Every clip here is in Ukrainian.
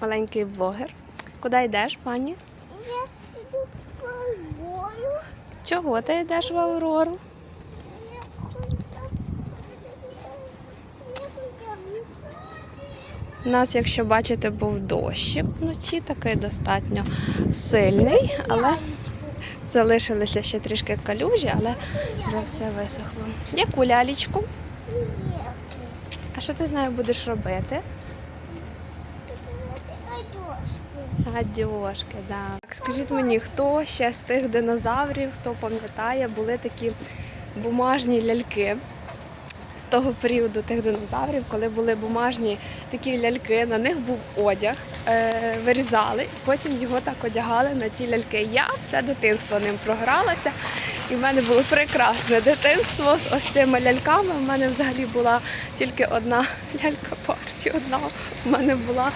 маленький блогер. Куди йдеш, пані? Я иду по морю. Чого ти йдеш в Аврору? У нас, якщо бачите, був дощик вночі, такий достатньо сильний, але залишилися ще трішки калюжі, але вже все висохло. Яку лялічку? А що ти з нею будеш робити? Гадьошки, да. Скажіть мені, хто ще з тих динозаврів, хто пам'ятає, були такі бумажні ляльки з того періоду тих динозаврів, коли були бумажні такі ляльки, на них був одяг, е, вирізали, потім його так одягали на ті ляльки. Я все дитинство ним програлася, і в мене було прекрасне дитинство з ось цими ляльками. У мене взагалі була тільки одна лялька партії, одна в мене була.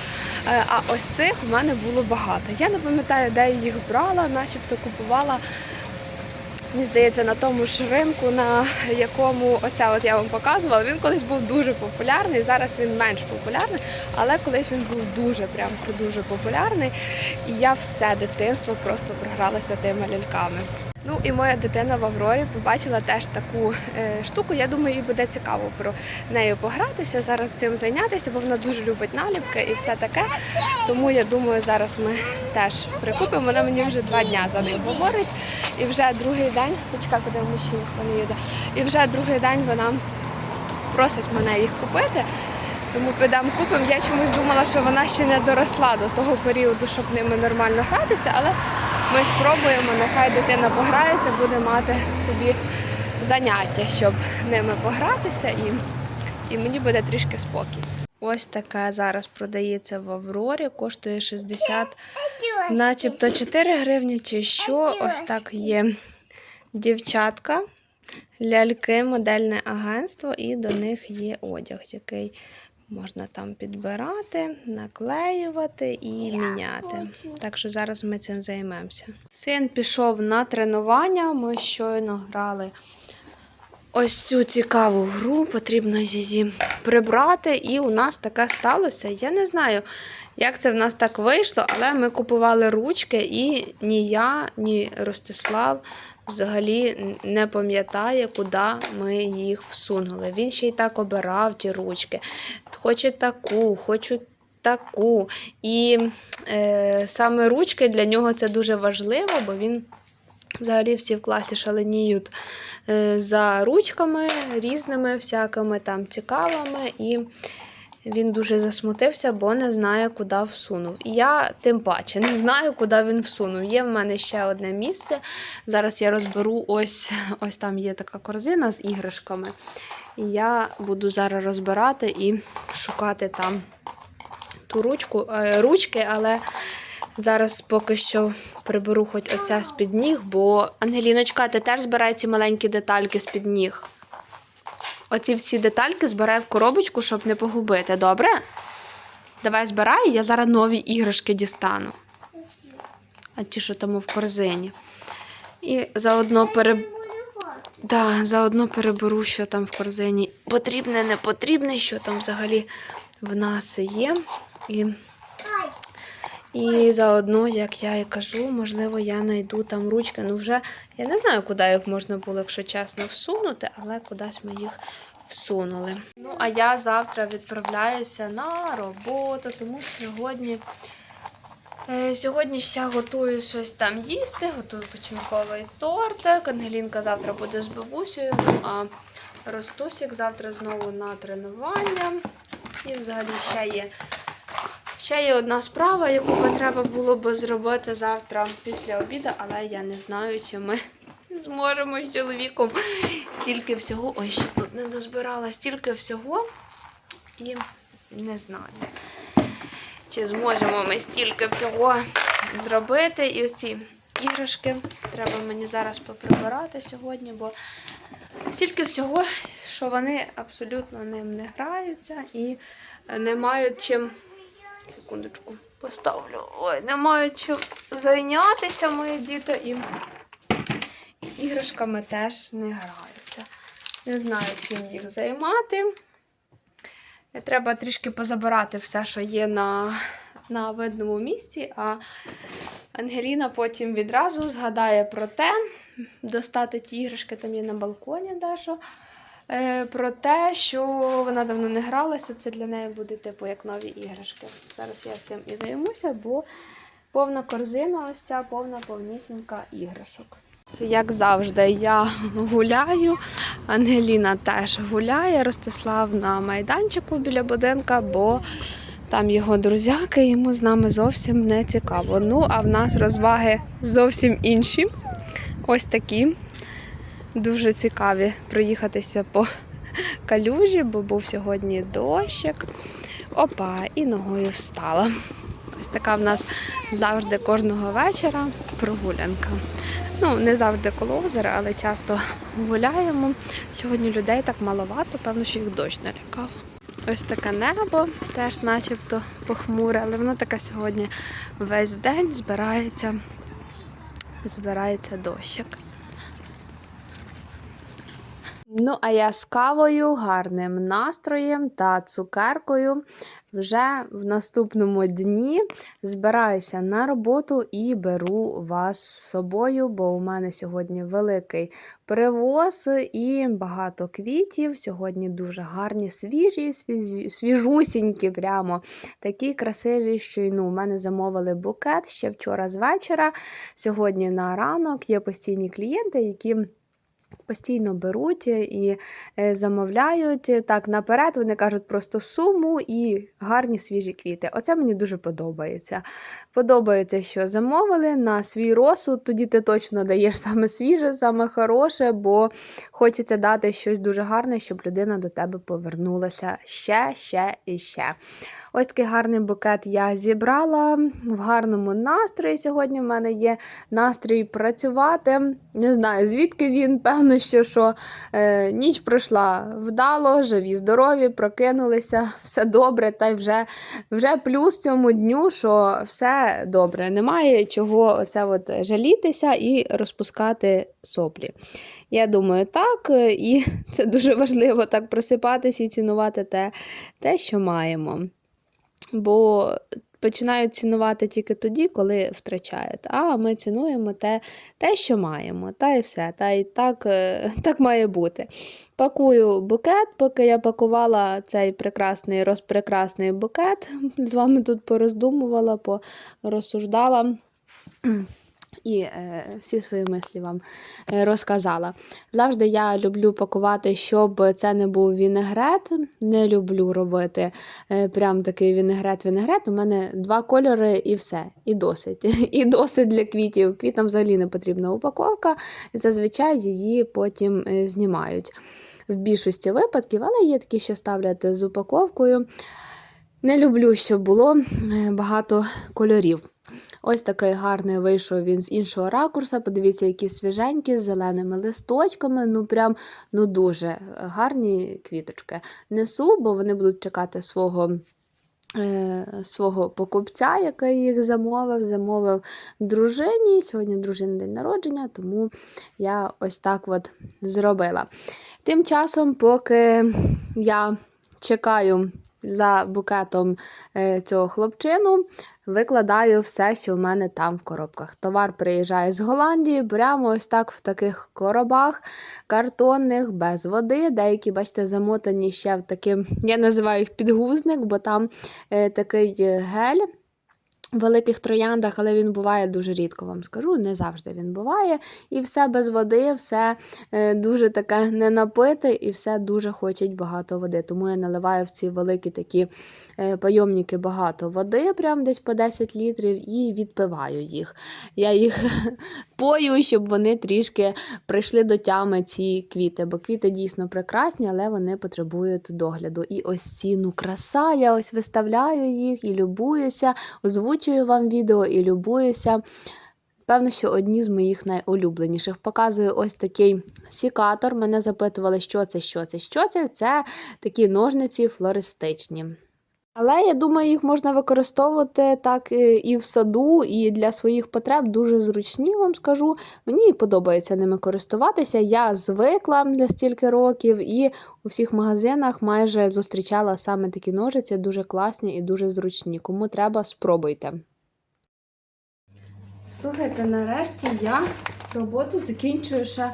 Е, А ось цих в мене було багато. Я не пам'ятаю, де я їх брала, начебто купувала. Мені здається, на тому ж ринку, на якому оця от я вам показувала, він колись був дуже популярний. Зараз він менш популярний, але колись він був дуже прям дуже популярний. І я все дитинство просто програлася тими ляльками. Ну і моя дитина в Аврорі побачила теж таку е, штуку. Я думаю, їй буде цікаво про нею погратися, зараз цим зайнятися, бо вона дуже любить наліпки і все таке. Тому я думаю, зараз ми теж прикупимо. Вона мені вже два дня за ним говорить. І вже другий день, почекай, куди мужчина не їде. І вже другий день вона просить мене їх купити. Тому підемо купимо. Я чомусь думала, що вона ще не доросла до того періоду, щоб ними нормально гратися, але ми спробуємо, нехай дитина пограється, буде мати собі заняття, щоб ними погратися, і, і мені буде трішки спокій. Ось таке зараз продається в Аврорі, коштує 60, начебто 4 гривні чи що. Ось так є дівчатка, ляльки, модельне агентство, і до них є одяг, який можна там підбирати, наклеювати і міняти. Так що зараз ми цим займемося. Син пішов на тренування. Ми щойно грали ось цю цікаву гру. Потрібно її прибрати. І у нас таке сталося. Я не знаю, як це в нас так вийшло, але ми купували ручки, і ні я, ні Ростислав взагалі не пам'ятає, куди ми їх всунули. Він ще й так обирав ті ручки. Хоче таку, хочу таку. І е, саме ручки для нього це дуже важливо, бо він. Взагалі всі в класі шаленіють е, за ручками різними, всякими там цікавими, і він дуже засмутився, бо не знає, куди всунув. І я тим паче не знаю, куди він всунув. Є в мене ще одне місце. Зараз я розберу ось ось там є така корзина з іграшками. І я буду зараз розбирати і шукати там ту ручку, е, ручки, але зараз поки що приберу хоч оця з-під ніг, бо Ангеліночка, ти теж збирай ці маленькі детальки з-під ніг. Оці всі детальки збирай в коробочку, щоб не погубити, добре? Давай збирай, я зараз нові іграшки дістану. А ті, що там в корзині. І заодно пере... Да, заодно переберу, що там в корзині потрібне, не потрібне, що там взагалі в нас є. І, і заодно, як я і кажу, можливо, я знайду там ручки. Ну, вже я не знаю, куди їх можна було, якщо чесно, всунути, але кудись ми їх всунули. Ну, а я завтра відправляюся на роботу, тому сьогодні. Е, Сьогодні ще готую щось там їсти, готую печінковий тортик. Ангелінка завтра буде з бабусею, ну а Ростусік завтра знову на тренування. І взагалі ще є, ще є одна справа, яку би треба було би зробити завтра після обіду, але я не знаю, чи ми зможемо з чоловіком стільки всього. Ой, ще тут не дозбирала стільки всього. І не знаю чи зможемо ми стільки всього зробити. І оці іграшки треба мені зараз поприбирати сьогодні, бо стільки всього, що вони абсолютно ним не граються і не мають чим. Секундочку, поставлю. Ой, не мають чим зайнятися мої діти і іграшками теж не граються. Не знаю, чим їх займати. Треба трішки позабирати все, що є на на видному місці, а Ангеліна потім відразу згадає про те, достати ті іграшки, там є на балконі дещо. Е, Про те, що вона давно не гралася, це для неї буде типу як нові іграшки. Зараз я цим і займуся, бо повна корзина, ось ця повна повнісінька іграшок. Як завжди, я гуляю, Ангеліна теж гуляє, Ростислав на майданчику біля будинка, бо там його друзяки, йому з нами зовсім не цікаво. Ну, а в нас розваги зовсім інші. Ось такі. Дуже цікаві проїхатися по калюжі, бо був сьогодні дощик. Опа, і ногою встала. Ось така в нас завжди кожного вечора прогулянка. Ну, не завжди коло озера, але часто гуляємо. Сьогодні людей так маловато, певно, що їх дощ налякав. Ось таке небо, теж начебто похмуре, але воно таке сьогодні весь день збирається, збирається дощик. Ну, а я з кавою, гарним настроєм та цукеркою вже в наступному дні збираюся на роботу і беру вас з собою, бо у мене сьогодні великий привоз і багато квітів. Сьогодні дуже гарні, свіжі, свіжусінькі, прямо такі красиві, що ну, у мене замовили букет ще вчора з вечора. Сьогодні на ранок є постійні клієнти, які. Постійно беруть і е, замовляють е, так наперед. Вони кажуть просто суму і гарні свіжі квіти. Оце мені дуже подобається. Подобається, що замовили на свій розсуд. Тоді ти точно даєш саме свіже, саме хороше, бо хочеться дати щось дуже гарне, щоб людина до тебе повернулася ще, ще і ще. Ось такий гарний букет я зібрала в гарному настрої. Сьогодні в мене є настрій працювати. Не знаю, звідки він. Певно, що, що е, ніч пройшла вдало, живі, здорові, прокинулися, все добре, та й вже, вже плюс цьому дню, що все добре. Немає чого оце от жалітися і розпускати соплі. Я думаю, так, е, і це дуже важливо так просипатися і цінувати те, те що маємо. Бо починають цінувати тільки тоді, коли втрачають. А ми цінуємо те, те що маємо, та і все. Та і так, е, так має бути. Пакую букет, поки я пакувала цей прекрасний розпрекрасний букет. З вами тут пороздумувала, порозсуждала. І е, всі свої мислі вам е, розказала. Завжди я люблю пакувати, щоб це не був вінегрет. Не люблю робити е, прям такий вінегрет-вінегрет. У мене два кольори і все. І досить. І досить для квітів. Квітам взагалі не потрібна упаковка, зазвичай її потім е, знімають. В більшості випадків, але є такі, що ставлять з упаковкою. Не люблю, щоб було е, багато кольорів. Ось такий гарний вийшов він з іншого ракурса. Подивіться, які свіженькі, з зеленими листочками. Ну, прям ну дуже гарні квіточки. Несу, бо вони будуть чекати свого. е, Свого покупця, який їх замовив, замовив дружині. Сьогодні в дружини день народження, тому я ось так от зробила. Тим часом, поки я чекаю за букетом е, цього хлопчину, викладаю все, що в мене там в коробках. Товар приїжджає з Голландії, прямо ось так в таких коробах картонних, без води. Деякі, бачите, замотані ще в таким, я називаю їх підгузник, бо там е, такий е, гель. Великих трояндах, але він буває дуже рідко, вам скажу, не завжди він буває. І все без води, все е, дуже таке не напите, і все дуже хочуть багато води. Тому я наливаю в ці великі такі е, пайомники багато води, прям десь по 10 літрів, і відпиваю їх. Я їх пою, щоб вони трішки прийшли до тями ці квіти, бо квіти дійсно прекрасні, але вони потребують догляду. І ось ці ну краса, я ось виставляю їх і любуюся, озвучую вам відео і любуюся. Певно, що одні з моїх найулюбленіших. Показую ось такий сікатор. Мене запитували, що це, що це, що це. Це такі ножниці флористичні. Але я думаю, їх можна використовувати так е, і в саду, і для своїх потреб дуже зручні, вам скажу. Мені подобається ними користуватися. Я звикла за стільки років, і у всіх магазинах майже зустрічала саме такі ножиці, дуже класні і дуже зручні. Кому треба, спробуйте. Слухайте, нарешті я роботу закінчую ще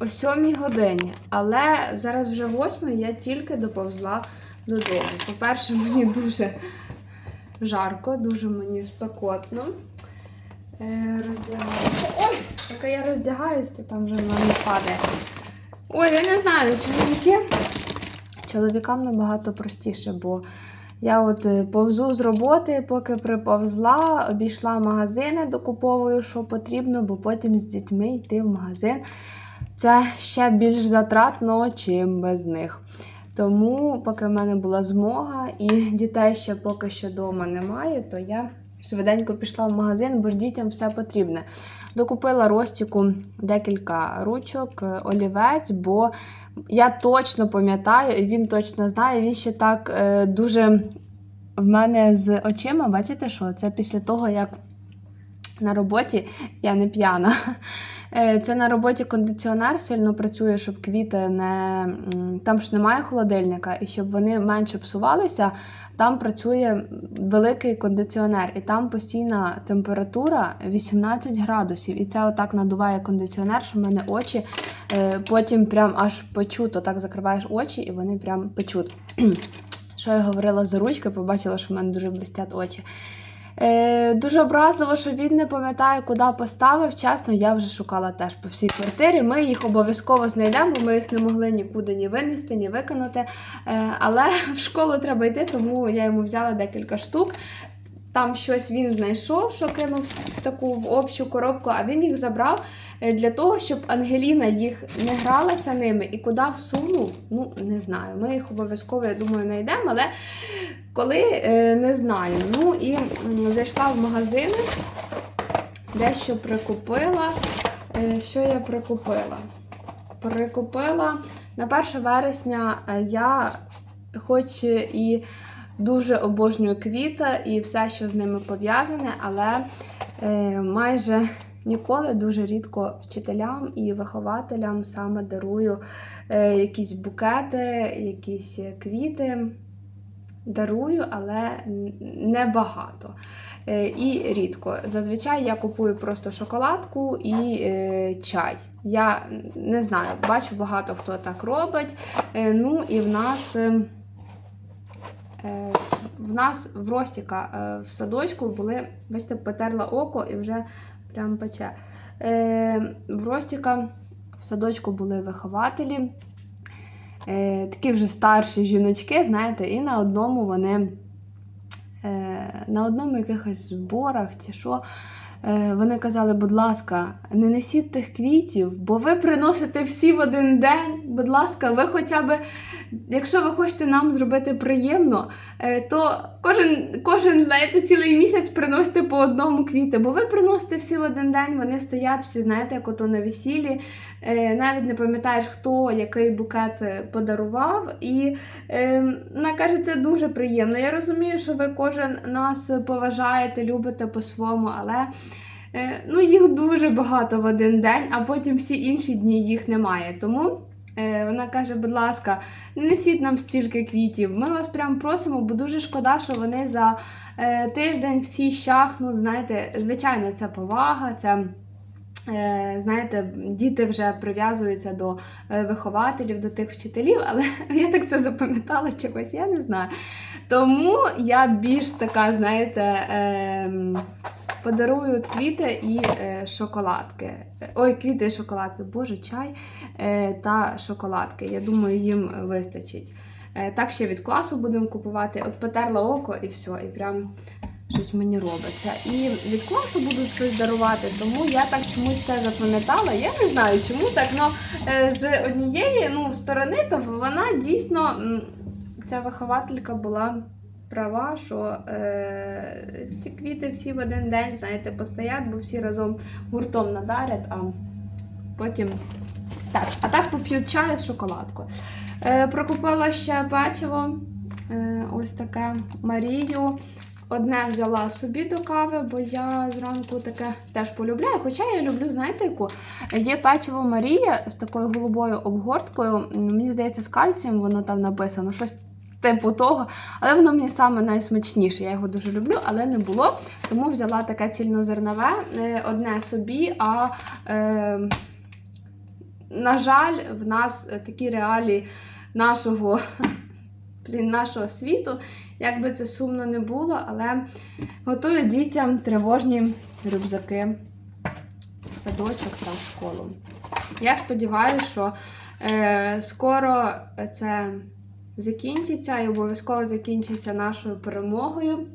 о 7 годині, але зараз вже 8 я тільки доповзла додому. По-перше, мені дуже жарко, дуже мені спекотно. Е, роздягаюся. Ой, поки я роздягаюсь, то там вже на мене падає. Ой, я не знаю, чоловіки. Чоловікам набагато простіше, бо я от е, повзу з роботи, поки приповзла, обійшла магазини, докуповую, що потрібно, бо потім з дітьми йти в магазин. Це ще більш затратно, чим без них. Тому, поки в мене була змога і дітей ще поки що вдома немає, то я швиденько пішла в магазин, бо ж дітям все потрібне. Докупила Ростіку декілька ручок, е, олівець, бо я точно пам'ятаю, і він точно знає, він ще так е, дуже в мене з очима, бачите, що це після того, як на роботі я не п'яна. Е, Це на роботі кондиціонер сильно працює, щоб квіти не. Там ж немає холодильника, і щоб вони менше псувалися, там працює великий кондиціонер, і там постійна температура 18 градусів. І це отак надуває кондиціонер, що в мене очі е, потім прям аж печуть. Отак закриваєш очі, і вони прям печуть. Що я говорила за ручки, побачила, що в мене дуже блистять очі. Е, дуже образливо, що він не пам'ятає, куди поставив. Чесно, я вже шукала теж по всій квартирі. Ми їх обов'язково знайдемо, бо ми їх не могли нікуди ні винести, ні виконати. Е, але в школу треба йти, тому я йому взяла декілька штук. Там щось він знайшов, що кинув в таку в общу коробку, а він їх забрав для того, щоб Ангеліна їх не гралася ними і куди всунув. Ну, не знаю. Ми їх обов'язково, я думаю, знайдемо, але коли е, не знаю. Ну і зайшла в магазини, дещо прикупила. Е, що я прикупила? Прикупила на 1 вересня е, я, хоч і дуже обожнюю квіти і все, що з ними пов'язане, але е, майже ніколи дуже рідко вчителям і вихователям саме дарую е, якісь букети, якісь квіти. Дарую, але небагато. Е, І рідко. Зазвичай я купую просто шоколадку і е, чай. Я не знаю, бачу багато хто так робить. Ну і в нас. в нас в Ростіка в садочку були, бачите, потерла око і вже прям пече. Е, В Ростіка в садочку були вихователі, е, такі вже старші жіночки, знаєте, і на одному вони е, на одному якихось зборах чи що. Е, Вони казали, будь ласка, не несіть тих квітів, бо ви приносите всі в один день. Будь ласка, ви хоча б, якщо ви хочете нам зробити приємно, е, то кожен, кожен знаєте, цілий місяць приносите по одному квіти, бо ви приносите всі в один день, вони стоять всі, знаєте, як ото на весіллі. Е, Навіть не пам'ятаєш, хто який букет е, подарував. І е, вона каже, це дуже приємно. Я розумію, що ви кожен нас поважаєте, любите по-своєму, але. е, Ну, їх дуже багато в один день, а потім всі інші дні їх немає. Тому е, вона каже, будь ласка, не несіть нам стільки квітів. Ми вас прям просимо, бо дуже шкода, що вони за е, тиждень всі щахнуть. Знаєте, звичайно, це повага, це. Е, Знаєте, діти вже прив'язуються до е, вихователів, до тих вчителів, але я так це запам'ятала чогось, я не знаю. Тому я більш така, знаєте, ем, подарую квіти і е, шоколадки. Ой, квіти і шоколадки, боже, чай та шоколадки. Я думаю, їм вистачить. Так ще від класу будемо купувати. От потерла око і все, і прям щось мені робиться. І від класу будуть щось дарувати, тому я так чомусь це запам'ятала. Я не знаю, чому так. Ну, е, з однієї ну, сторони, то вона дійсно, ця вихователька була права, що е, ці квіти всі в один день, знаєте, постоять, бо всі разом гуртом надарять, а потім. Так, а так поп'ють чаю з шоколадкою. Е, прокупила ще печиво. Е, ось таке Марію. Одне взяла собі до кави, бо я зранку таке теж полюбляю. Хоча я люблю, знаєте, яку? Є печиво Марія з такою голубою обгорткою. Мені здається, з кальцієм воно там написано, щось типу того. Але воно мені саме найсмачніше. Я його дуже люблю, але не було. Тому взяла таке цільнозернове, е, одне собі, а е, на жаль, в нас такі реалії нашого, нашого світу. Як би це сумно не було, але готую дітям тривожні рюкзаки в садочок та в школу. Я сподіваюся, що е, скоро це закінчиться і обов'язково закінчиться нашою перемогою.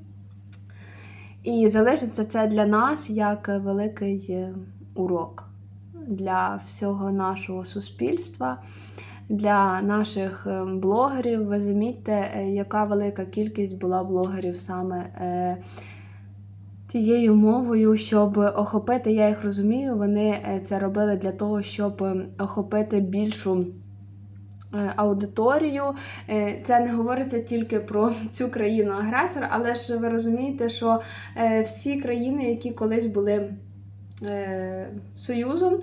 І залишиться це для нас як великий е, урок для всього нашого суспільства, для наших е, блогерів. Ви замітьте, е, яка велика кількість була блогерів саме е, тією мовою, щоб охопити, я їх розумію, вони це робили для того, щоб е, охопити більшу. Аудиторію, це не говориться тільки про цю країну агресор, але ж ви розумієте, що всі країни, які колись були союзом,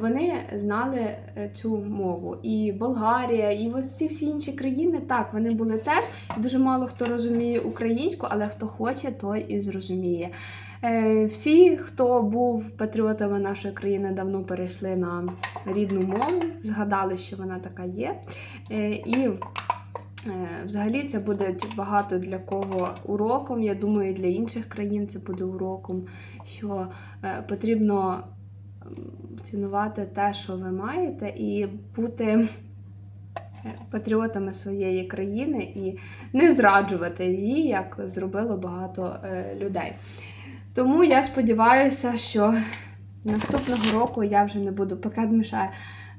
вони знали е, цю мову. І Болгарія, і ці всі інші країни, так, вони були теж. Дуже мало хто розуміє українську, але хто хоче, той і зрозуміє. Е, Всі, хто був патріотами нашої країни, давно перейшли на рідну мову, згадали, що вона така є. Е, І Е, Взагалі це буде багато для кого уроком. Я думаю, і для інших країн це буде уроком, що е, потрібно цінувати те, що ви маєте, і бути е, патріотами своєї країни і не зраджувати її, як зробило багато е, людей. Тому я сподіваюся, що наступного року я вже не буду пакет мішає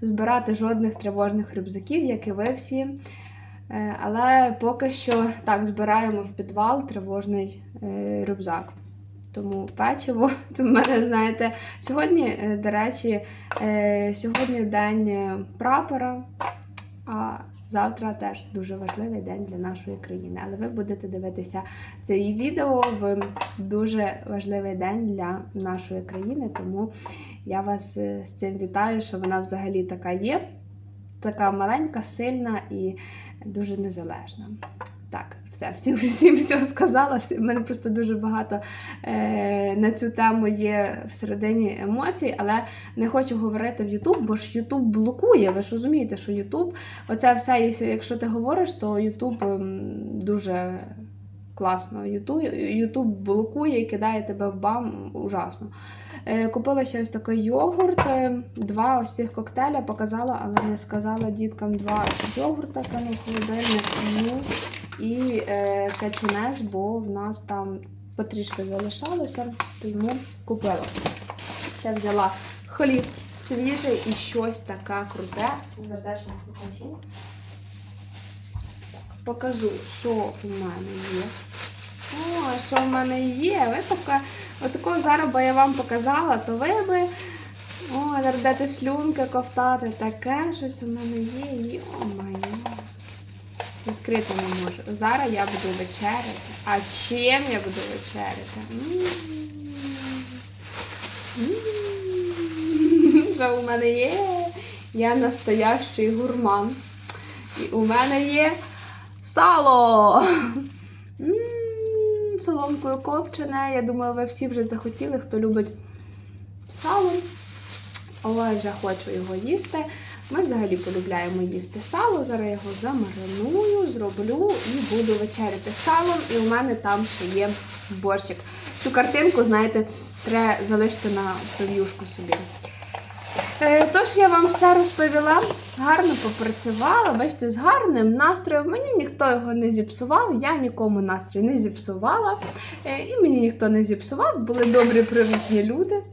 збирати жодних тривожних рюкзаків, як і ви всі. Е, Але поки що так збираємо в підвал тривожний е, рюкзак. Тому печиво. Це в мене, знаєте, сьогодні, е, до речі, сьогодні день прапора, а завтра теж дуже важливий день для нашої країни. Але ви будете дивитися це відео в дуже важливий день для нашої країни. Тому я вас з цим вітаю, що вона взагалі така є. Така маленька, сильна і дуже незалежна. Так, все, всім, всім все сказала. Всі, в мене просто дуже багато е, на цю тему є всередині емоцій, але не хочу говорити в Ютуб, бо ж Ютуб блокує. Ви ж розумієте, що Ютуб, оце все, якщо- ти говориш, то Ютуб ем, дуже класно. Ютуб блокує і кидає тебе в бам ужасно. Е, Купила ще ось такий йогурт, е, два ось цих коктейля показала, але не сказала діткам два йогурта, кинув холодильник ну, і е, качунес, бо в нас там потрішки залишалося, тому купила. Ще взяла хліб свіжий і щось таке круте. Я теж вам покажу. Покажу, що в мене є. О, що в мене є? Ви така, отако зараз би я вам показала, то ви би о, дати слюнки ковтати. Таке щось у мене є. Йо-моє. Відкрити не можу. Зараз я буду вечеряти. А чим я буду вечеряти? Що у мене є? Я настоящий гурман. І у мене є сало. Соломкою копчене. Я думаю, ви всі вже захотіли, хто любить сало. Ой, вже хочу його їсти. Ми взагалі полюбляємо їсти сало. Зараз його замариную, зроблю і буду вечеряти салом. І у мене там ще є борщик. Цю картинку, знаєте, треба залишити на прев'юшку собі. Е, Тож я вам все розповіла, гарно попрацювала. Бачите, з гарним настроєм. Мені ніхто його не зіпсував, я нікому настрій не зіпсувала. Е, І мені ніхто не зіпсував. Були добрі, привітні люди.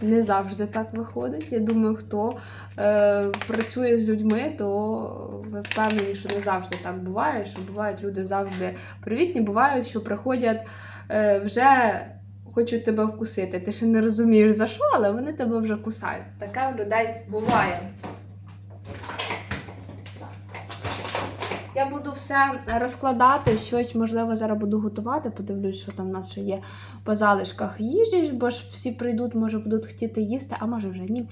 Не завжди так виходить. Я думаю, хто е, працює з людьми, то ви впевнені, що не завжди так буває. Що бувають люди завжди привітні, бувають, що приходять е, вже хочуть тебе вкусити. Ти ще не розумієш за що, але вони тебе вже кусають. Таке в людей буває. Я буду все розкладати, щось, можливо, зараз буду готувати. Подивлюсь, що там в нас ще є по залишках їжі, бо ж всі прийдуть, може будуть хотіти їсти, а може вже ні.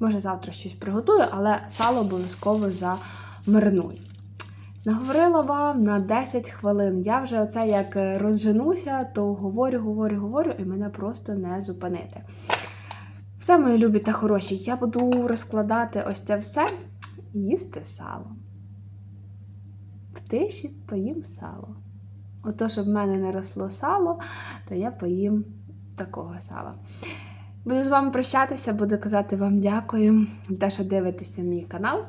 Може завтра щось приготую, але сало обов'язково замариную. Наговорила вам на 10 хвилин. Я вже оце як е, розженуся, то говорю, говорю, говорю, і мене просто не зупинити. Все, мої любі та хороші, я буду розкладати ось це все і їсти сало. В тиші поїм сало. Ото, щоб в мене не росло сало, то я поїм такого сала. Буду з вами прощатися, буду казати вам дякую за те, що дивитеся мій канал.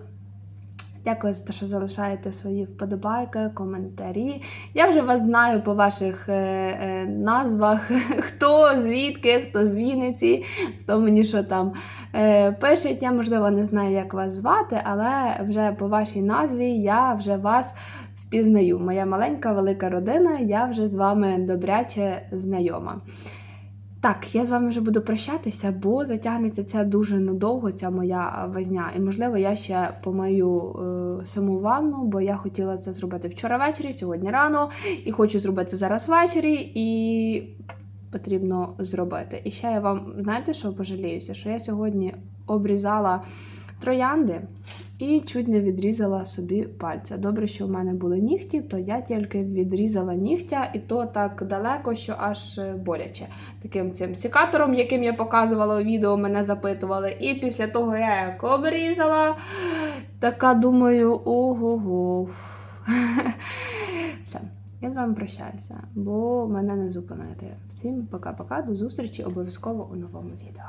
Дякую за те, що залишаєте свої вподобайки, коментарі. Я вже вас знаю по ваших е, е, назвах, хто звідки, хто з Вінниці, хто мені що там е, пише. Я, можливо, не знаю, як вас звати, але вже по вашій назві я вже вас впізнаю. Моя маленька велика родина, я вже з вами добряче знайома. Так, я з вами вже буду прощатися, бо затягнеться це дуже надовго, ця моя возня. І, можливо, я ще помию е, саму ванну, бо я хотіла це зробити вчора ввечері, сьогодні рано, і хочу зробити зараз ввечері, і потрібно зробити. І ще я вам, знаєте, що пожаліюся? Що я сьогодні обрізала троянди і чуть не відрізала собі пальця. Добре, що в мене були нігті, то я тільки відрізала нігтя, і то так далеко, що аж е, боляче. Таким цим секатором, яким я показувала у відео, мене запитували. І після того я як обрізала, така думаю, ого-го. Все. Я з вами прощаюся, бо мене не зупинити. Всім пока-пока, до зустрічі обов'язково у новому відео.